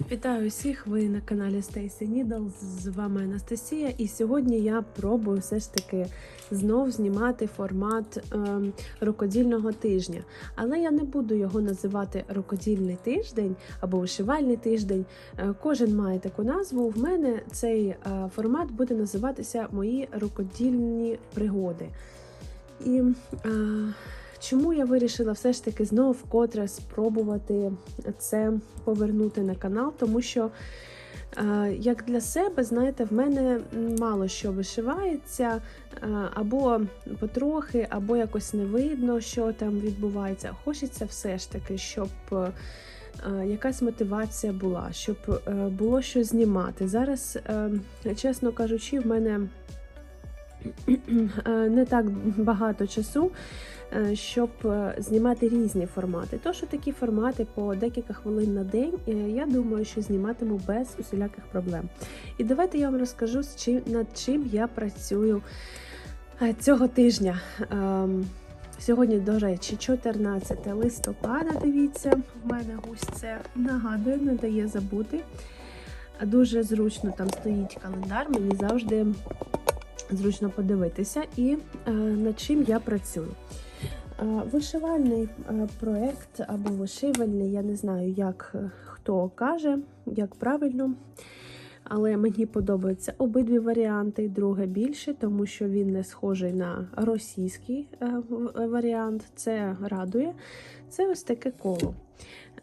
Вітаю всіх! Ви на каналі Stacy Needle, з вами Анастасія. І сьогодні я пробую все ж таки знов знімати формат е, рукодільного тижня. Але я не буду його називати рукодільний тиждень або вишивальний тиждень. Е, кожен має таку назву. В мене цей е, формат буде називатися Мої рукодільні пригоди. І е, Чому я вирішила все ж таки знову вкотре спробувати це повернути на канал? Тому що, е, як для себе, знаєте, в мене мало що вишивається, е, або потрохи, або якось не видно, що там відбувається. Хочеться все ж таки, щоб. е, Якась мотивація була, щоб було що знімати. Зараз, чесно кажучи, в мене не так багато часу, е, щоб е, знімати різні формати. То, що такі формати по декілька хвилин на день, е, я думаю, що зніматиму без усіляких проблем. І давайте я вам розкажу, над чим я працюю е, цього тижня. Ем, Сьогодні, до речі, 14 листопада. Дивіться, в мене ось це нагадує, не дає забути. Дуже зручно там стоїть календар, мені завжди зручно подивитися, і е, над чим я працюю. Е, вишивальний е, проєкт або вишивальний, я не знаю, як хто каже, як правильно. Але мені подобаються обидві варіанти. Друге більше, тому що він не схожий на російський варіант. Це радує. Це ось таке коло.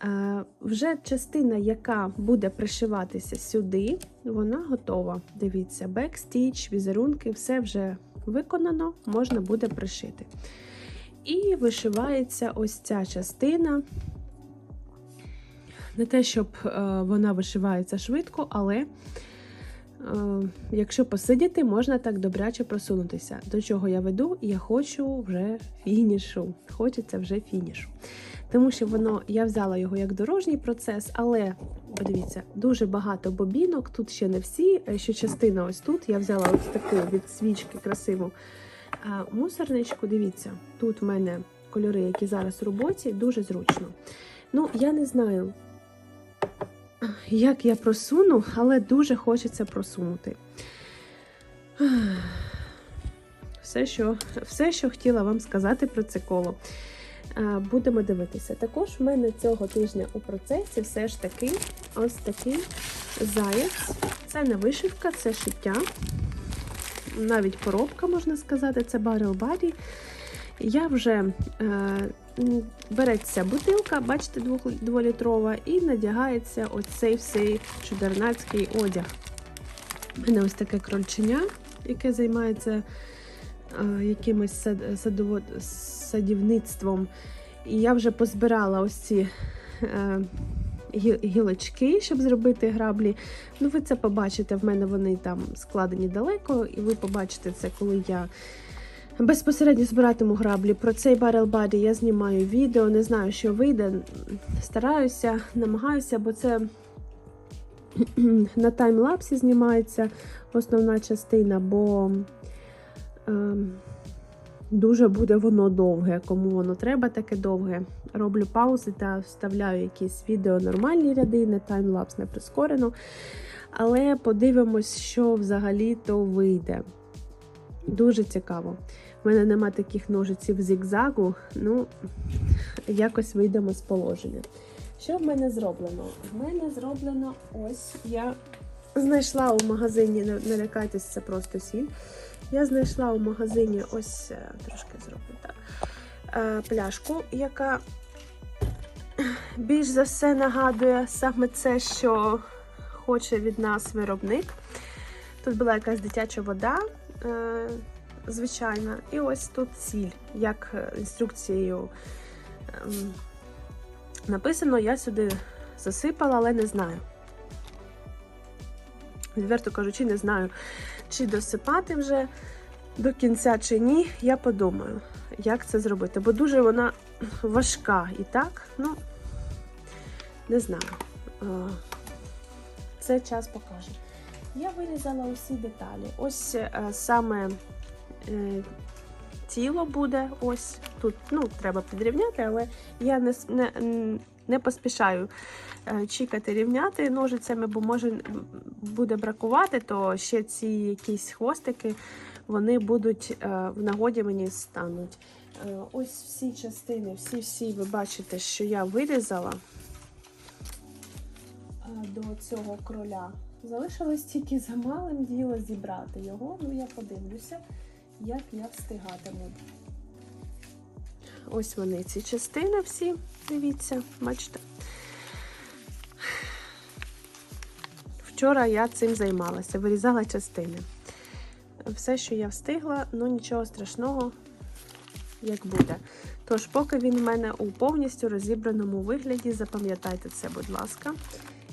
Е, Вже частина, яка буде пришиватися сюди, вона готова. Дивіться, бекстіч, візерунки, все вже виконано, можна буде пришити. І вишивається ось ця частина. Не те, щоб е, вона вишивається швидко, але е, якщо посидіти, можна так добряче просунутися. До чого я веду? Я хочу вже фінішу. Хочеться вже фінішу. Тому що воно, я взяла його як дорожній процес, але подивіться, дуже багато бобінок. Тут ще не всі. е, Що частина ось тут. Я взяла ось таку від свічки красиву а, мусорничку. Дивіться, тут в мене кольори, які зараз в роботі, дуже зручно. Ну, я не знаю, як я просуну, але дуже хочеться просунути. Все, що, все, що хотіла вам сказати про це коло. Е, Будемо дивитися. Також в мене цього тижня у процесі все ж таки ось такий заяць. Це не вишивка, це шиття. Навіть коробка, можна сказати, це Barrel Body. Я вже е, береться бутилка, бачите, двох- дволітрова, і надягається оцей всей чудернацький одяг. У мене ось таке крольченя, яке займається якимось сад, садово, садівництвом. І я вже позбирала ось ці е, гілочки, щоб зробити граблі. Ну, ви це побачите, в мене вони там складені далеко, і ви побачите це, коли я безпосередньо збиратиму граблі. Про цей Barrel Body я знімаю відео, не знаю, що вийде. Стараюся, намагаюся, бо це на таймлапсі знімається основна частина, бо дуже буде воно довге. Кому воно треба таке довге. Роблю паузи та вставляю якісь відео нормальні ряди, не таймлапс, не прискорено. Але подивимось, що взагалі то вийде. Дуже цікаво. У мене нема таких ножиців зігзагу, ну, якось вийдемо з положення. Що в мене зроблено? В мене зроблено ось я знайшла у магазині, не, лякайтесь, це просто сіль. Я знайшла у магазині ось е, трошки зроблю так. е, Пляшку, яка більш за все нагадує саме це, що хоче від нас виробник. Тут була якась дитяча вода, е, звичайна, і ось тут сіль, як інструкцією ем, написано, я сюди засипала, але не знаю. Відверто кажучи, не знаю, чи досипати вже до кінця чи ні. Я подумаю, як це зробити. Бо дуже вона важка і так, ну, не знаю. Е, Це час покаже. Я вирізала усі деталі. Ось е, саме е, тіло буде. Ось тут ну, треба підрівняти, але я не, не, не поспішаю чікати рівняти ножицями, бо може буде бракувати, то ще ці якісь хвостики вони будуть е, в нагоді мені стануть. Е, Ось всі частини, всі-всі ви бачите, що я вирізала е, до цього кроля. Залишилось тільки за малим діло зібрати його. Ну, я подивлюся, як я встигатиму. Ось вони, ці частини всі, дивіться, бачите. Вчора я цим займалася, вирізала частини. Все, що я встигла, ну нічого страшного, як буде. Тож, поки він в мене у повністю розібраному вигляді, запам'ятайте це, будь ласка,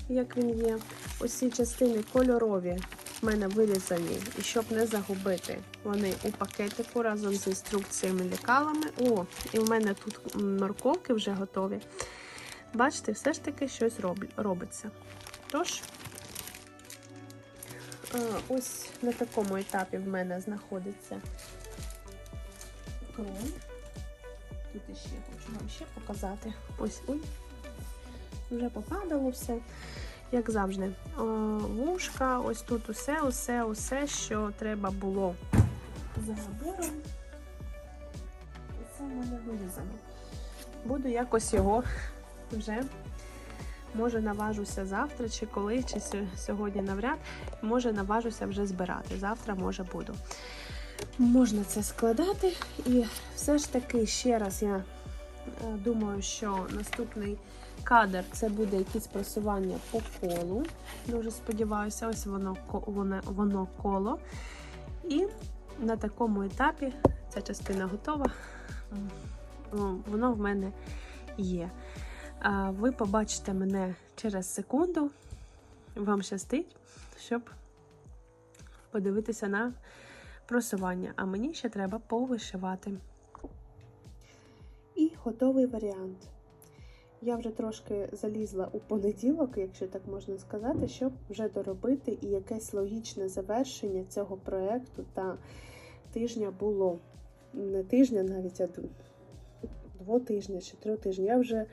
як він є. Ось ці частини кольорові в мене вирізані, і щоб не загубити, вони у пакетику разом з інструкціями лікалами. О, і в мене тут морковки вже готові. Бачите, все ж таки щось роб- робиться. Тож, ось на такому етапі в мене знаходиться крон. Тут іще хочу вам ще показати. Ось ой. Вже попадало все, як завжди. Вушка, ось тут усе, усе, усе, що треба було за набором. Це в мене вирізано. Буду якось його вже, може, наважуся завтра, чи коли, чи сьогодні навряд. Може, наважуся вже збирати. Завтра, може, буду. Можна це складати. І все ж таки, ще раз я е, думаю, що наступний кадр це буде якесь просування по колу. Дуже сподіваюся, ось воно, воно, воно коло. І на такому етапі ця частина готова. Воно в мене є. Ви побачите мене через секунду. Вам щастить, щоб подивитися на просування. А мені ще треба повишивати. І готовий варіант. Я вже трошки залізла у понеділок, якщо так можна сказати, щоб вже доробити і якесь логічне завершення цього проєкту та тижня було. Не тижня навіть, а дво тижні чи три тижні. Я вже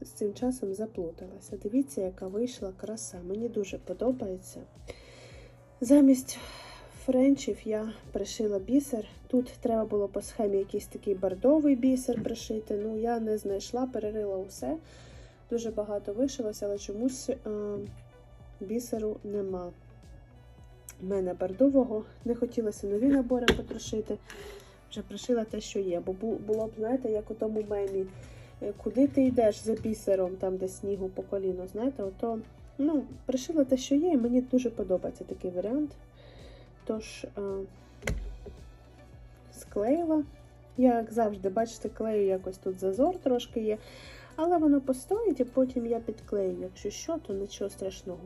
з цим часом заплуталася. Дивіться, яка вийшла краса. Мені дуже подобається. Замість френчів я пришила бісер. Тут треба було по схемі якийсь такий бордовий бісер пришити. Ну, я не знайшла, перерила усе. Дуже багато вишилося, але чомусь е, бісеру нема. У мене бордового. Не хотілося нові набори потрошити. Вже пришила те, що є. Бо було б, знаєте, як у тому мемі. Е, Куди ти йдеш за бісером, там, де снігу по коліну, знаєте, ото, ну, пришила те, що є, і мені дуже подобається такий варіант. Тож е, склеїла. Я, як завжди, бачите, клею якось тут зазор трошки є. Але воно постоїть і потім я підклею. Якщо що, то нічого страшного.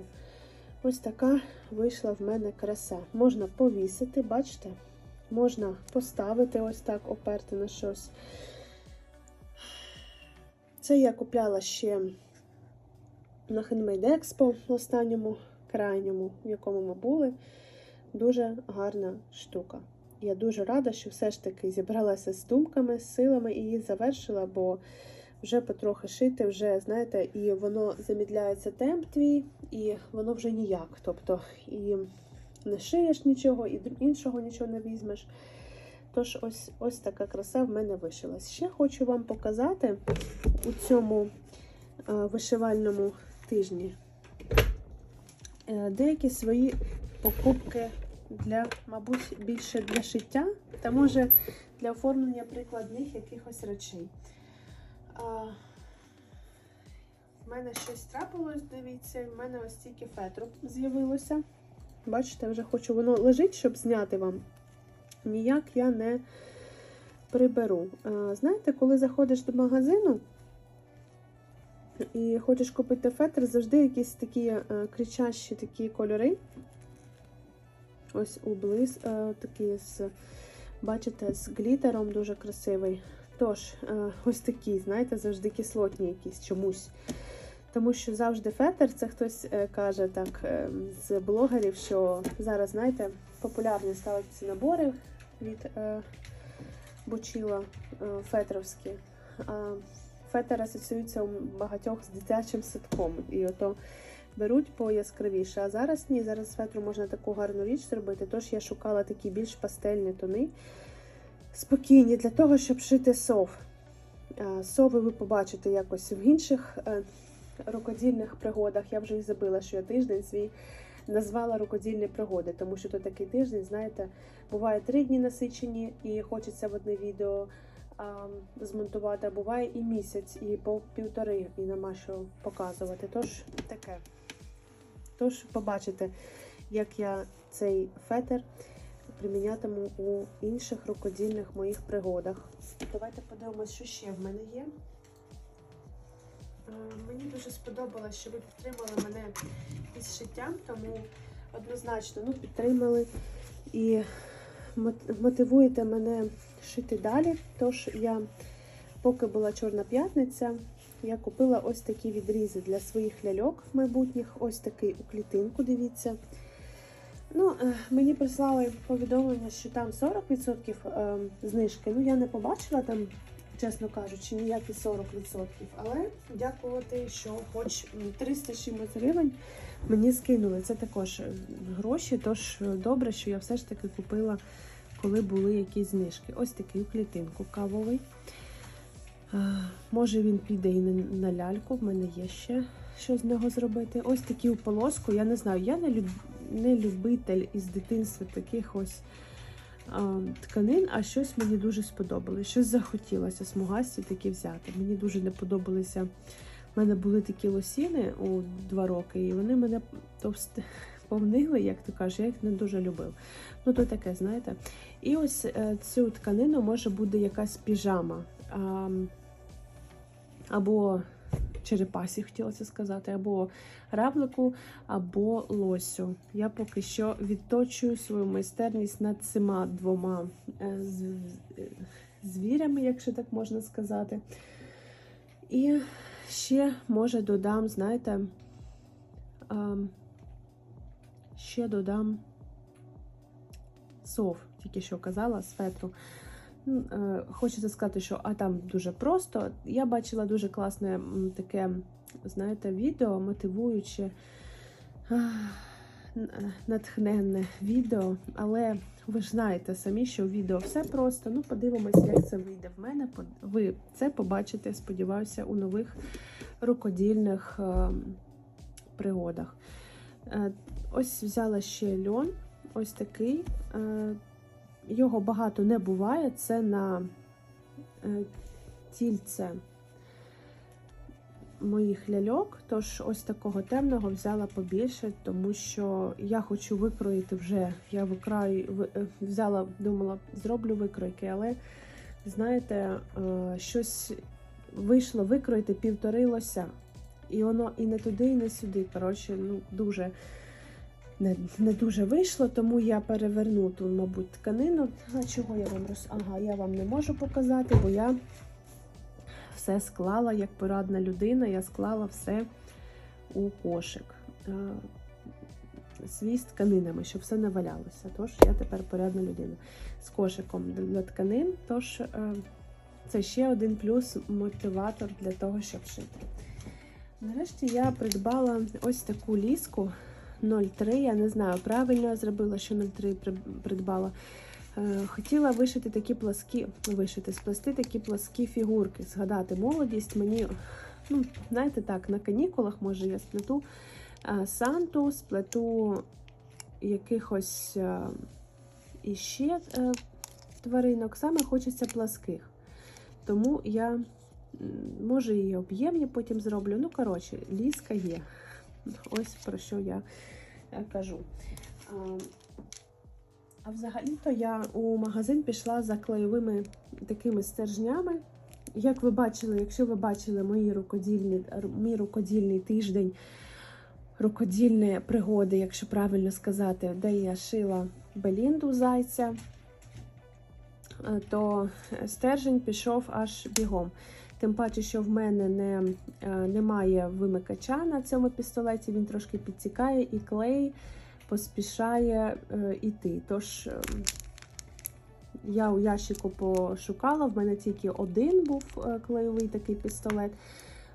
Ось така вийшла в мене краса. Можна повісити, бачите? Можна поставити ось так, оперти на щось. Це я купляла ще на Handmade Expo останньому, крайньому, в якому ми були. Дуже гарна штука. Я дуже рада, що все ж таки зібралася з думками, з силами і її завершила, бо вже потрохи шити, вже, знаєте, і воно замідляється темп твій, і воно вже ніяк. Тобто і не шиєш нічого, і іншого нічого не візьмеш. Тож, ось, ось така краса в мене вишилась. Ще хочу вам показати у цьому е, вишивальному тижні е, деякі свої покупки для, мабуть, більше для шиття, та може для оформлення прикладних якихось речей. В мене щось трапилось, дивіться, в мене ось тільки фетру з'явилося. Бачите, вже хочу, воно лежить, щоб зняти вам. Ніяк я не приберу. Знаєте, коли заходиш до магазину і хочеш купити фетр, завжди якісь такі е, кричащі такі кольори. Ось облиз е, такий з, бачите, з глітером дуже красивий. Тож, е, ось такі, знаєте, завжди кислотні якісь чомусь. Тому що завжди фетр, це хтось е, каже так е, з блогерів, що зараз, знаєте, популярні стали ці набори від е, бучила е, фетровські. Фетер асоціюється у багатьох з дитячим садком. І ото беруть по яскравіше. А зараз ні, зараз фетру можна таку гарну річ зробити. Тож я шукала такі більш пастельні тони, спокійні для того, щоб шити сов. Сови ви побачите якось в інших е, рукодільних пригодах. Я вже і забила, що я тиждень свій назвала рукодільні пригоди, тому що то такий тиждень, знаєте, буває три дні насичені і хочеться в одне відео змонтувати, буває і місяць, і півтори, і нема що показувати. Тож таке. Тож побачите, як я цей фетер примінятиму у інших рукодільних моїх пригодах. Давайте подивимось, що ще в мене є. Е, Мені дуже сподобалось, що ви підтримали мене із шиттям, тому однозначно ну, підтримали і мотивуєте мене шити далі. Тож я, поки була Чорна п'ятниця, я купила ось такі відрізи для своїх ляльок майбутніх. Ось такий у клітинку, дивіться. Ну, е, мені прислали повідомлення, що там 40% е, знижки. Ну, я не побачила там чесно кажучи, ніякі 40%. Але дякувати, що хоч 300 чимось гривень мені скинули. Це також е, гроші, тож е, добре, що я все ж таки купила, коли були якісь знижки. Ось такий клітинку кавовий. Е, Може він піде і на ляльку, в мене є ще що з нього зробити. Ось такі у полоску. Я не знаю, я не, люб... не любитель із дитинства таких ось тканин, а щось мені дуже сподобалось. Щось захотілося смугасті такі взяти. Мені дуже не подобалися. У мене були такі лосіни у два роки, і вони мене товсти повнили, як то кажуть, я їх не дуже любив. Ну, то таке, знаєте. І ось е, цю тканину може бути якась піжама. Або черепасі, хотілося сказати, або равлику, або лосю. Я поки що відточую свою майстерність над цими двома е, звірями, якщо так можна сказати. І ще, може, додам, знаєте, ем, ще додам сов, тільки що казала, з. Е, Хочеться сказати, що а там дуже просто. Я бачила дуже класне таке, знаєте, відео, мотивуюче, е, натхненне відео. Але ви ж знаєте самі, що відео все просто. Ну, подивимось, як це вийде в мене. Ви це побачите, сподіваюся, у нових рукодільних е, пригодах. Ось взяла ще льон, ось такий. Його багато не буває. Це на е, тільце моїх ляльок. Тож ось такого темного взяла побільше, тому що я хочу викроїти вже. Я викраю, е, взяла, думала, зроблю викройки, але знаєте, е, щось вийшло викроїти півтори лося. І воно і не туди, і не сюди. Коротше, ну дуже не, не дуже вийшло, тому я переверну ту, мабуть, тканину. А чого я вам роз... Ага, я вам не можу показати, бо я все склала як порадна людина, я склала все у кошик. Е, Свій з тканинами, щоб все не валялося. Тож я тепер порядна людина з кошиком для тканин. Тож е, це ще один плюс мотиватор для того, щоб шити. Нарешті я придбала ось таку ліску 0,3. Я не знаю, правильно я зробила, що 0,3 придбала. Е, Хотіла вишити такі пласкі, вишити, сплести такі пласкі фігурки, згадати молодість. Мені, ну, знаєте, так, на канікулах, може, я сплету е, Санту, сплету якихось е, іще тваринок. Саме хочеться пласких. Тому я, може, і об'ємні потім зроблю. Ну, коротше, ліска є. Ось про що я е, кажу. А, взагалі-то я у магазин пішла за клейовими такими стержнями. Як ви бачили, якщо ви бачили мої рукодільні, мій рукодільний тиждень, рукодільні пригоди, якщо правильно сказати, де я шила Белінду зайця, е, то стержень пішов аж бігом. Тим паче, що в мене не, е, немає вимикача на цьому пістолеті, він трошки підтікає, і клей поспішає е, іти. Тож, е, я у ящику пошукала, в мене тільки один був е, клеєвий такий пістолет.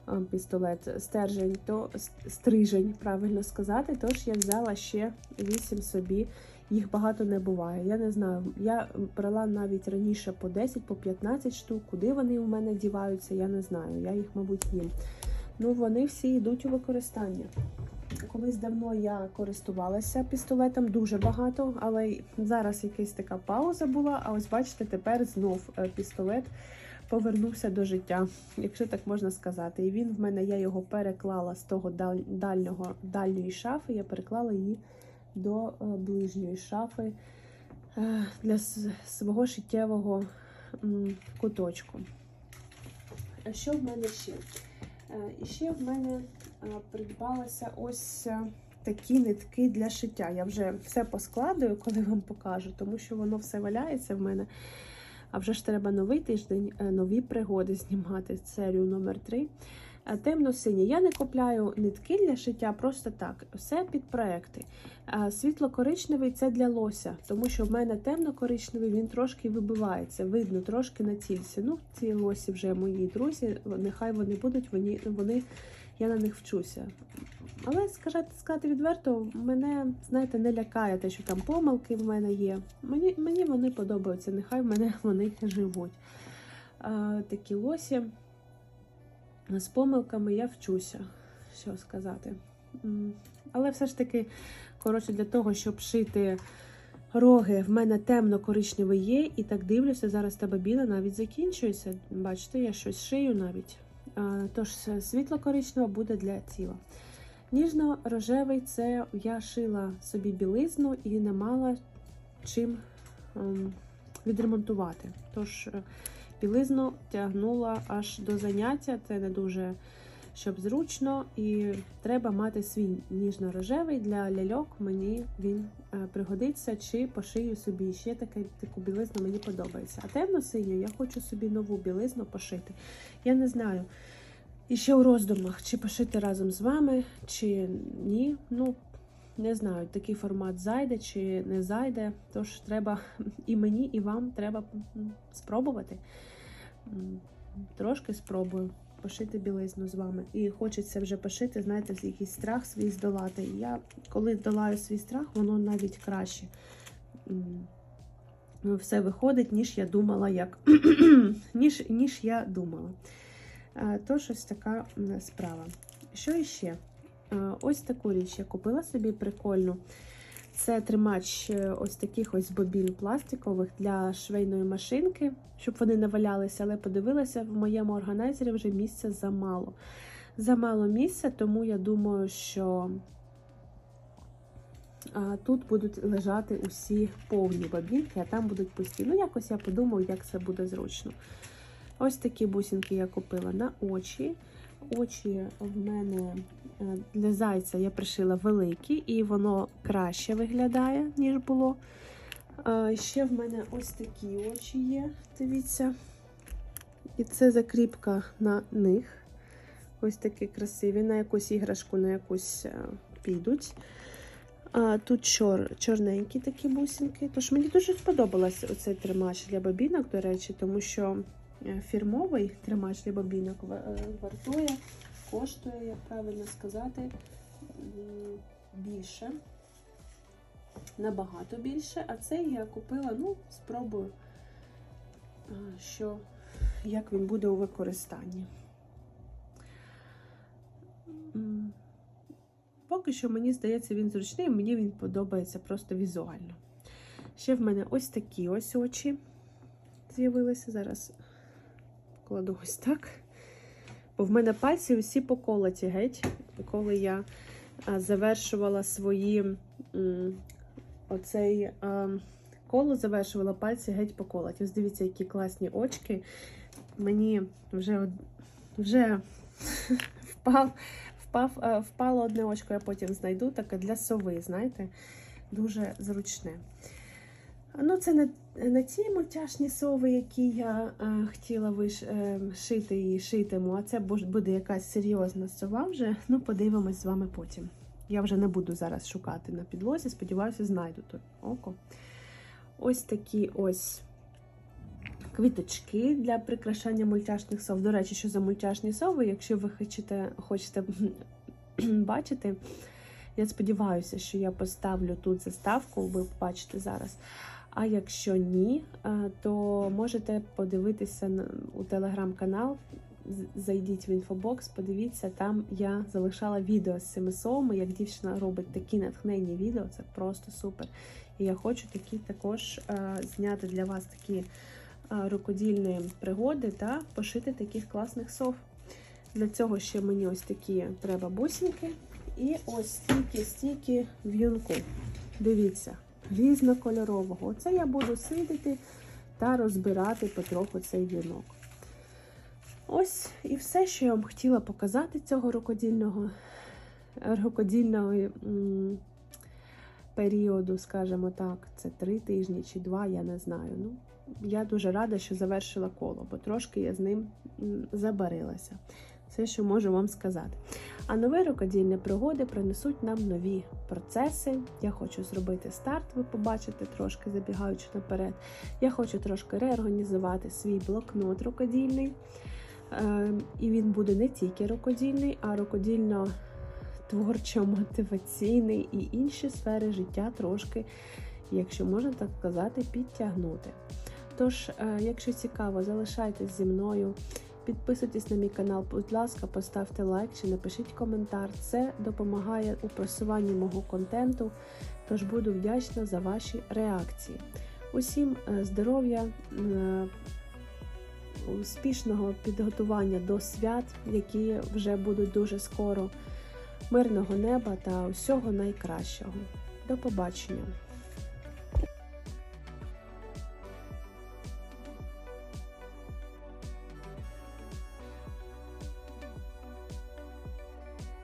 е, Пістолет стержень, то стрижень, правильно сказати. Тож я взяла ще 8 собі. Їх багато не буває. Я не знаю. Я брала навіть раніше по 10, по 15 штук. Куди вони у мене діваються, я не знаю. Я їх, мабуть, їм. Ну, вони всі йдуть у використання. Колись давно я користувалася пістолетом дуже багато, але зараз якась така пауза була. А ось бачите, тепер знов е, пістолет повернувся до життя, якщо так можна сказати. І він в мене, я його переклала з того даль- дальнього дальньої шафи, я переклала її до е, ближньої шафи е, для свого життєвого куточку. А Що в мене ще? І ще в мене е, придбалися ось такі нитки для шиття. Я вже все поскладую, коли вам покажу, тому що воно все валяється в мене. А вже ж треба новий тиждень, нові пригоди знімати серію номер 3 Темно-сині. Я не купляю нитки для шиття просто так. Все під проекти. Світло-коричневий це для лося, тому що в мене темно-коричневий, він трошки вибивається, видно трошки на цільці. Ну, ці лосі вже мої друзі, нехай вони будуть, вони, вони я на них вчуся. Але сказати, сказати відверто, мене, знаєте, не лякає те, що там помилки в мене є. Мені, мені вони подобаються, нехай в мене вони живуть. А, такі лосі. З помилками я вчуся, що сказати. Але все ж таки, коротше, для того, щоб шити роги, в мене темно-коричневий є, і так дивлюся, зараз тебе біла навіть закінчується. Бачите, я щось шию навіть. Тож світло-коричнева буде для тіла. Ніжно-рожевий це я шила собі білизну і не мала чим ем, відремонтувати. Тож е, білизну тягнула аж до заняття, це не дуже щоб зручно, і треба мати свій ніжно-рожевий для ляльок. Мені він е, пригодиться, чи пошию собі ще таке, таку білизну мені подобається. А темно-синю я хочу собі нову білизну пошити. Я не знаю. І ще у роздумах, чи пошити разом з вами, чи ні. Ну, не знаю, такий формат зайде чи не зайде. Тож треба і мені, і вам треба спробувати. Трошки спробую пошити білизну з вами. І хочеться вже пошити, знаєте, якийсь страх свій здолати. І я, коли долаю свій страх, воно навіть краще. Все виходить, ніж я думала, як ніж, ніж я думала. Е, Тож ось така справа. Що іще? Е, Ось таку річ я купила собі прикольну. Це тримач е, ось таких ось бобін пластикових для швейної машинки, щоб вони не валялися, але подивилася, в моєму органайзері вже місця замало. Замало місця, тому я думаю, що тут будуть лежати усі повні бобінки, а там будуть пусті. Ну, якось я подумаю, як це буде зручно. Ось такі бусинки я купила на очі. Очі в мене е, для зайця я пришила великі, і воно краще виглядає, ніж було. Ще в мене ось такі очі є, дивіться. І це закріпка на них. Ось такі красиві, на якусь іграшку, на якусь е, підуть. А, Тут чор, чорненькі такі бусинки. Тож мені дуже сподобався оцей тримач для бобінок, до речі, тому що е, фірмовий тримач для бобінок е, вартує, коштує, як правильно сказати, більше. Набагато більше. А цей я купила, ну, спробую, що, як він буде у використанні. Поки що мені здається, він зручний, мені він подобається просто візуально. Ще в мене ось такі ось очі з'явилися. Зараз кладу ось так. Бо в мене пальці усі поколоті геть, коли я завершувала свої оцей коло, завершувала пальці геть поколоті. Ось дивіться, які класні очки. Мені вже, вже впав впав, впало одне очко, я потім знайду, таке для сови, знаєте, дуже зручне. Ну, це не, не ті мультяшні сови, які я е, хотіла виш, е, шити і шитиму, а це буде якась серйозна сова вже. Ну, подивимось з вами потім. Я вже не буду зараз шукати на підлозі, сподіваюся, знайду тут око. Ось такі ось квіточки для прикрашання мультяшних сов. До речі, що за мультяшні сови, якщо ви хочете, хочете бачити, я сподіваюся, що я поставлю тут заставку, ви побачите зараз. А якщо ні, е, то можете подивитися у телеграм-канал. Зайдіть в інфобокс, подивіться, там я залишала відео з цими совами, як дівчина робить такі натхненні відео, це просто супер. І я хочу такі також е, зняти для вас такі е, рукодільні пригоди та пошити таких класних сов. Для цього ще мені ось такі треба бусинки. І ось стільки, стільки в'юнку. Дивіться, різнокольорового. Оце я буду сидіти та розбирати потроху цей в'юнок. Ось і все, що я вам хотіла показати цього рукодільного, рукодільного періоду, скажімо так, це три тижні чи два, я не знаю. Ну, я дуже рада, що завершила коло, бо трошки я з ним забарилася. Це, що можу вам сказати. А нові рукодільні пригоди принесуть нам нові процеси. Я хочу зробити старт, ви побачите, трошки забігаючи наперед. Я хочу трошки реорганізувати свій блокнот рукодільний. Е, І він буде не тільки рукодільний, а рукодільно творчо-мотиваційний і інші сфери життя трошки, якщо можна так сказати, підтягнути. Тож, е, якщо цікаво, залишайтесь зі мною. Підписуйтесь на мій канал, будь ласка, поставте лайк чи напишіть коментар. Це допомагає у просуванні мого контенту. Тож буду вдячна за ваші реакції. Усім е, здоров'я, е, успішного підготування до свят, які вже будуть дуже скоро. Мирного неба та усього найкращого. До побачення!